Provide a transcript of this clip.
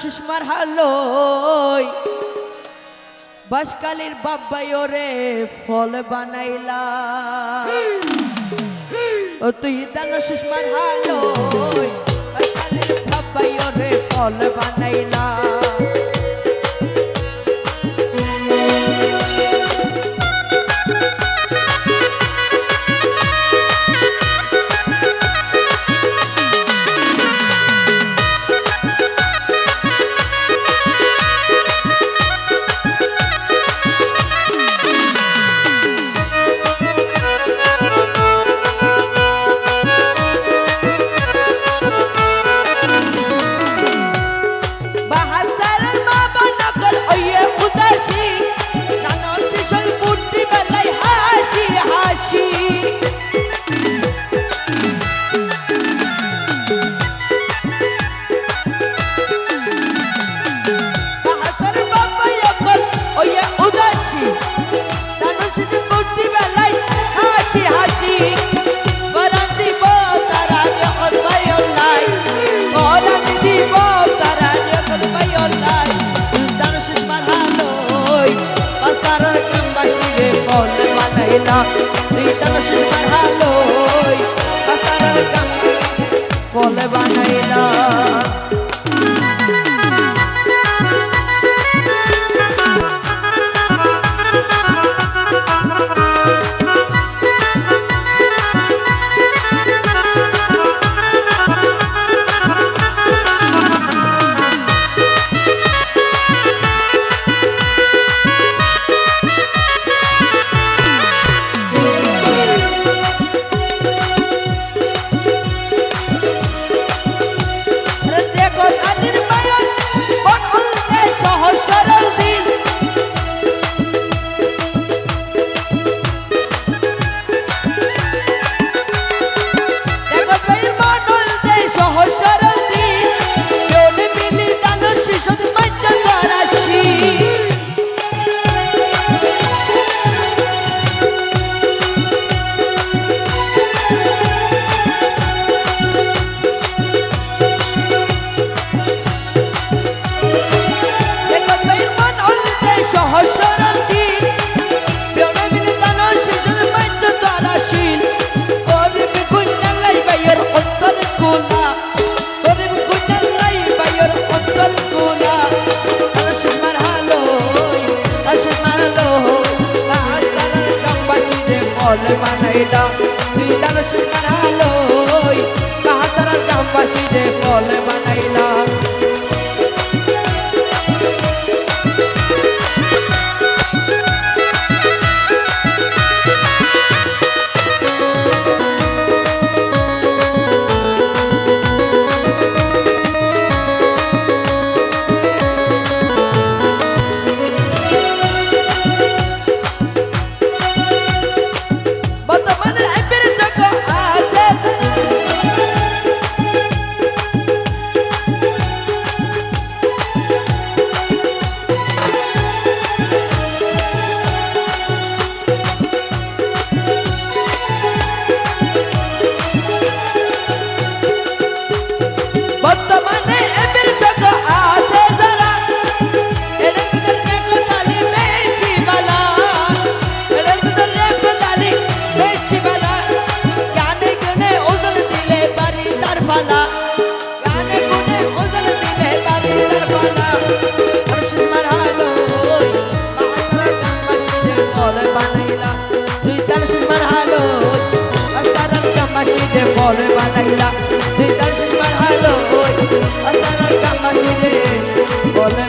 সুষমার হালো বাসকালীর বাব্বাই ওরে ফল বানাইলা। ও তুই দান সুষমার হালো বাসকালীর বাব্বাই ওরে ফল বানাইলা। পাসারার কামবাসী রে ফল বানাইলা তুই দান সুষমার হালই পাসারার ফল বানাইলা। সুষমার হালো গ্রামবাসী রে ফল বানাইলা তুই দান সুখানালো হালো গ্রামবাসী বানাইলা বর্তমানে এপের জগ আছে যারা এর ভিতর দেখো তালি বেশি বালা। এর ভিতর দেখো তালি বেশি বালা। গানে গুনে ওজন দিলে পারি তার ফালা গানে গুনে ওজন দিলে পারি তার ফালা হর্ষিস হালো তুই তারশিস মার হালো বাহাসারা কাম্বাসী রে ফল বানাইলা। তুই তারশিস ভালো অসারা কামাশিরে বলে